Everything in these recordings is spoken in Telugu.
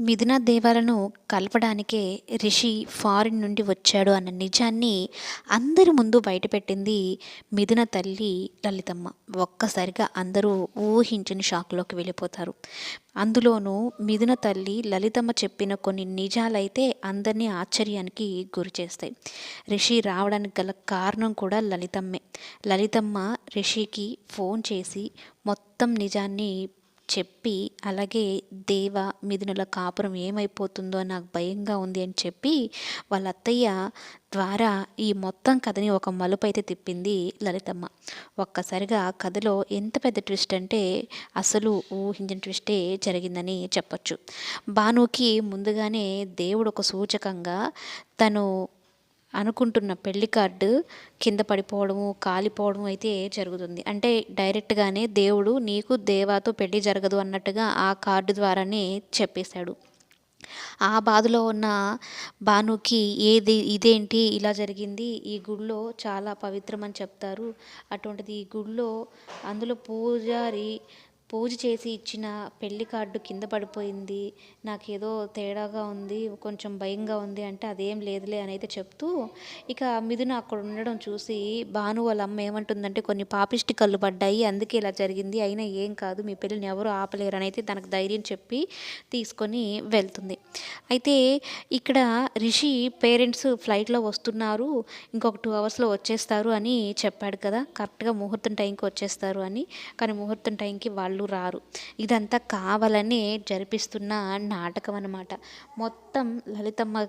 మిథున దేవాలను కలపడానికే రిషి ఫారిన్ నుండి వచ్చాడు అన్న నిజాన్ని అందరి ముందు బయటపెట్టింది మిథున తల్లి లలితమ్మ. ఒక్కసారిగా అందరూ ఊహించని షాక్లోకి వెళ్ళిపోతారు. అందులోనూ మిథున తల్లి లలితమ్మ చెప్పిన కొన్ని నిజాలైతే అందరినీ ఆశ్చర్యానికి గురి చేస్తాయి. రిషి రావడానికి గల కారణం కూడా లలితమ్మే. లలితమ్మ రిషికి ఫోన్ చేసి మొత్తం నిజాన్ని చెప్పి అలాగే దేవ మిథునుల కాపురం ఏమైపోతుందో నాకు భయంగా ఉంది అని చెప్పి వాళ్ళ అత్తయ్య ద్వారా ఈ మొత్తం కథని ఒక మలుపు అయితే తిప్పింది లలితమ్మ. ఒక్కసారిగా కథలో ఎంత పెద్ద ట్విస్ట్ అంటే అసలు ఊహించిన ట్విస్టే జరిగిందని చెప్పొచ్చు. భానుకి ముందుగానే దేవుడు ఒక సూచకంగా తను అనుకుంటున్న పెళ్ళి కార్డు కింద పడిపోవడము కాలిపోవడం అయితే జరుగుతుంది. అంటే డైరెక్ట్గానే దేవుడు నీకు దేవాతో పెళ్ళి జరగదు అన్నట్టుగా ఆ కార్డు ద్వారానే చెప్పేశాడు. ఆ బాధలో ఉన్న భానుకి ఏది ఇదేంటి ఇలా జరిగింది ఈ గుడిలో చాలా పవిత్రమని చెప్తారు. అటువంటిది ఈ గుడిలో అందులో పూజారి పూజ చేసి ఇచ్చిన పెళ్ళి కార్డు కింద పడిపోయింది నాకేదో తేడాగా ఉంది కొంచెం భయంగా ఉంది అంటే అదేం లేదులే అని అయితే చెప్తూ ఇక మిథున అక్కడ ఉండడం చూసి భాను వాళ్ళ అమ్మ ఏమంటుందంటే కొన్ని పాపిష్టి కళ్ళు పడ్డాయి అందుకే ఇలా జరిగింది అయినా ఏం కాదు మీ పెళ్ళిని ఎవరు ఆపలేరు అని అయితే తనకు ధైర్యం చెప్పి తీసుకొని వెళ్తుంది. అయితే ఇక్కడ రిషి పేరెంట్స్ ఫ్లైట్లో వస్తున్నారు ఇంకొక టూ అవర్స్లో వచ్చేస్తారు అని చెప్పాడు కదా కరెక్ట్గా ముహూర్తం టైంకి వచ్చేస్తారు అని కానీ ముహూర్తం టైంకి వాళ్ళు రారు. ఇదంతా కావాలని జరిపిస్తున్న నాటకం అన్నమాట. మొత్తం లలితమ్మ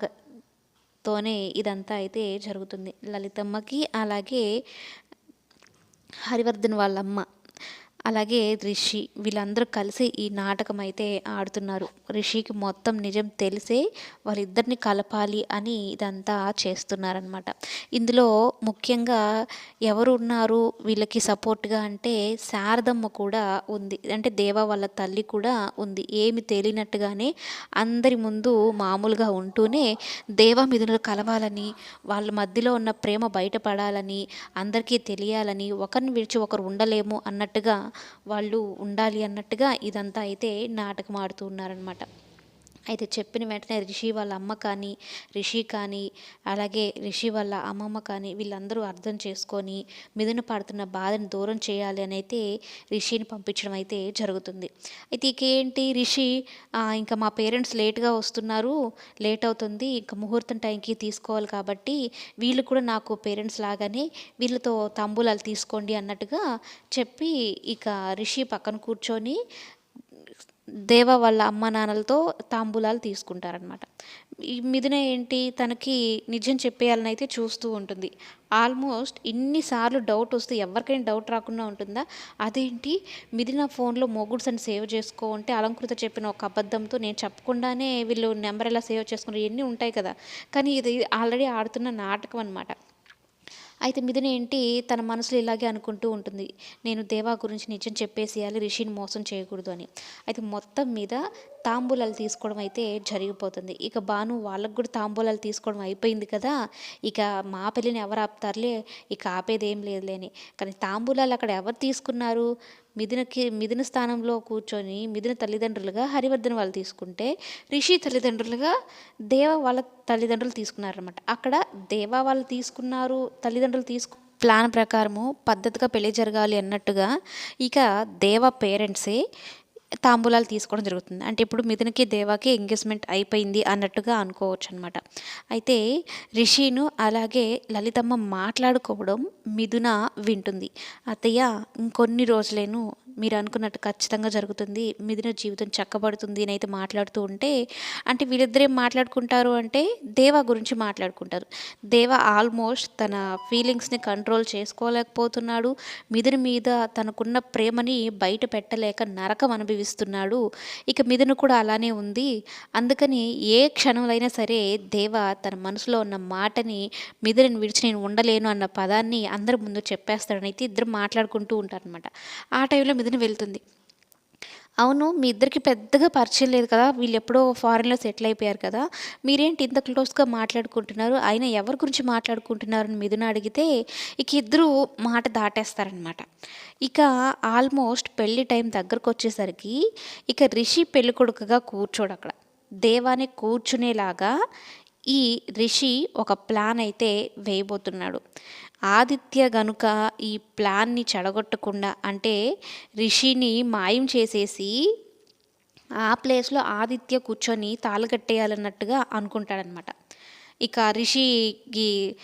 తోనే ఇదంతా అయితే జరుగుతుంది. లలితమ్మకి అలాగే హరివర్ధన్ వాళ్ళమ్మ అలాగే రిషి వీళ్ళందరూ కలిసి ఈ నాటకం అయితే ఆడుతున్నారు. రిషికి మొత్తం నిజం తెలిసే వాళ్ళిద్దరిని కలపాలి అని ఇదంతా చేస్తున్నారనమాట ఇందులో ముఖ్యంగా ఎవరు ఉన్నారు వీళ్ళకి సపోర్ట్గా అంటే శారదమ్మ కూడా ఉంది. అంటే దేవ వాళ్ళ తల్లి కూడా ఉంది. ఏమి తేలినట్టుగానే అందరి ముందు మామూలుగా ఉంటూనే దేవ మిథునులు కలవాలని వాళ్ళ మధ్యలో ఉన్న ప్రేమ బయటపడాలని అందరికీ తెలియాలని ఒకరిని విడిచి ఒకరు ఉండలేము అన్నట్టుగా వాళ్ళు ఉండాలి అన్నట్టుగా ఇదంతా అయితే నాటకం ఆడుతూ ఉన్నారనమాట అయితే చెప్పిన వెంటనే రిషి వాళ్ళ అమ్మ కానీ రిషి కానీ అలాగే రిషి వాళ్ళ అమ్మమ్మ కానీ వీళ్ళందరూ అర్థం చేసుకొని మిదున పడుతున్న బాధను దూరం చేయాలి అని అయితే రిషిని పంపించడం అయితే జరుగుతుంది. అయితే ఇకేంటి రిషి? ఇంకా మా పేరెంట్స్ లేట్గా వస్తున్నారు లేట్ అవుతుంది ఇంకా ముహూర్తం టైంకి తీసుకోవాలి కాబట్టి వీళ్ళు కూడా నాకు పేరెంట్స్ లాగానే వీళ్ళతో తంబూలాలు తీసుకోండి అన్నట్టుగా చెప్పి ఇక రిషి పక్కన కూర్చొని దేవ వాళ్ళ అమ్మ నాన్నలతో తాంబూలాలు తీసుకుంటారనమాట ఈ మిథున ఏంటి? తనకి నిజం చెప్పేయాలని అయితే చూస్తూ ఉంటుంది. ఆల్మోస్ట్ ఇన్నిసార్లు డౌట్ వస్తే ఎవరికైనా డౌట్ రాకుండా ఉంటుందా? అదేంటి? మిథున ఫోన్లో మొగుడ్స్ అని సేవ్ చేసుకో అంటే అలంకృత చెప్పిన ఒక అబద్ధంతో నేను చెప్పకుండానే వీళ్ళు నెంబర్ ఎలా సేవ్ చేసుకున్నారు? ఇవన్నీ ఉంటాయి కదా. కానీ ఇది ఆల్రెడీ ఆడుతున్న నాటకం అనమాట అయితే మిథున ఏంటి? తన మనసులో ఇలాగే అనుకుంటూ ఉంటుంది. నేను దేవా గురించి నిజం చెప్పేసేయాలి రిషిని మోసం చేయకూడదు అని. అయితే మొత్తం మీద తాంబూలాలు తీసుకోవడం అయితే జరిగిపోతుంది. ఇక భాను వాళ్ళకు కూడా తాంబూలాలు తీసుకోవడం అయిపోయింది కదా. ఇక మా పెళ్ళిని ఎవరు ఆపుతారులే? ఇక ఆపేది ఏం లేదులేని. కానీ తాంబూలాలు అక్కడ ఎవరు తీసుకున్నారు? మిథునకి మిథున స్థానంలో కూర్చొని మిథున తల్లిదండ్రులుగా హరివర్ధన్ వాళ్ళు తీసుకుంటే రిషి తల్లిదండ్రులుగా దేవ వాళ్ళ తల్లిదండ్రులు తీసుకున్నారనమాట అక్కడ దేవ వాళ్ళు తీసుకున్నారు తల్లిదండ్రులు తీసుకు ప్లాన్ ప్రకారము పద్ధతిగా పెళ్ళి జరగాలి అన్నట్టుగా ఇక దేవ పేరెంట్సే తాంబూలాలు తీసుకోవడం జరుగుతుంది. అంటే ఇప్పుడు మిథునకి దేవాకి ఎంగేజ్మెంట్ అయిపోయింది అన్నట్టుగా అనుకోవచ్చు అనమాట అయితే రిషిను అలాగే లలితమ్మ మాట్లాడుకోవడం మిథున వింటుంది. అత్తయ్య ఇంకొన్ని రోజులేను మీరు అనుకున్నట్టు ఖచ్చితంగా జరుగుతుంది. మిథున జీవితం చక్కబడుతుంది అని అయితే మాట్లాడుతూ ఉంటే అంటే వీళ్ళిద్దరేం మాట్లాడుకుంటారు అంటే దేవా గురించి మాట్లాడుకుంటారు. దేవా ఆల్మోస్ట్ తన ఫీలింగ్స్ని కంట్రోల్ చేసుకోలేకపోతున్నాడు. మిథున మీద తనకున్న ప్రేమని బయట పెట్టలేక నరకం అనుభవిస్తున్నాడు. ఇక మిథున కూడా అలానే ఉంది. అందుకని ఏ క్షణంలో అయినా సరే దేవ తన మనసులో ఉన్న మాటని మిథునని విడిచి నేను ఉండలేను అన్న పదాన్ని అందరి ముందు చెప్పేస్తాడని అయితే ఇద్దరు మాట్లాడుకుంటూ ఉంటారనమాట ఆ టైంలో మిథున వెళ్తుంది. అవును మీ ఇద్దరికి పెద్దగా పరిచయం లేదు కదా వీళ్ళు ఎప్పుడో ఫారెన్లో సెటిల్ అయిపోయారు కదా మీరేంటి ఇంత క్లోజ్గా మాట్లాడుకుంటున్నారు? ఆయన ఎవరి గురించి మాట్లాడుకుంటున్నారు అని మిథున అడిగితే ఇక ఇద్దరు మాట దాటేస్తారనమాట ఇక ఆల్మోస్ట్ పెళ్ళి టైం దగ్గరకు వచ్చేసరికి ఇక రిషి పెళ్ళికొడుకగా కూర్చోడు అక్కడ. దేవాని కూర్చునేలాగా ఈ రిషి ఒక ప్లాన్ అయితే వేయబోతున్నాడు. ఆదిత్య గనుక ఈ ప్లాన్ని చెడగొట్టకుండా అంటే రిషిని మాయం చేసేసి ఆ ప్లేస్లో ఆదిత్య కూర్చొని తాళగట్టేయాలన్నట్టుగా అనుకుంటాడనమాట ఇక రిషికి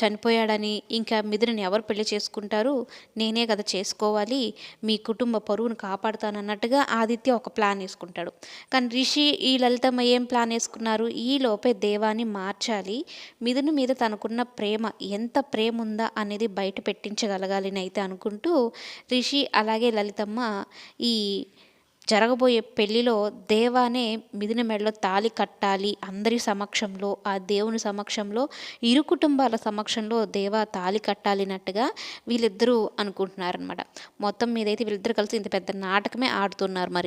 చనిపోయాడని ఇంకా మిథునని ఎవరు పెళ్ళి చేసుకుంటారు? నేనే కదా చేసుకోవాలి. మీ కుటుంబ పరువును కాపాడుతానన్నట్టుగా ఆదిత్య ఒక ప్లాన్ వేసుకుంటాడు. కానీ రిషి ఈ లలితమ్మ ఏం ప్లాన్ వేసుకున్నారు? ఈ లోపే దేవాన్ని మార్చాలి. మిథుని మీద తనకున్న ప్రేమ ఎంత ప్రేమ ఉందా అనేది బయట పెట్టించగలగాలి అయితే అనుకుంటూ రిషి అలాగే లలితమ్మ ఈ జరగబోయే పెళ్ళిలో దేవానే మిదిన మెడలో తాలి కట్టాలి అందరి సమక్షంలో ఆ దేవుని సమక్షంలో ఇరు కుటుంబాల సమక్షంలో దేవా తాలి కట్టాలినట్టుగా వీళ్ళిద్దరూ అనుకుంటున్నారనమాట మొత్తం మీదైతే వీళ్ళిద్దరు కలిసి ఇంత పెద్ద నాటకమే ఆడుతున్నారు మరి.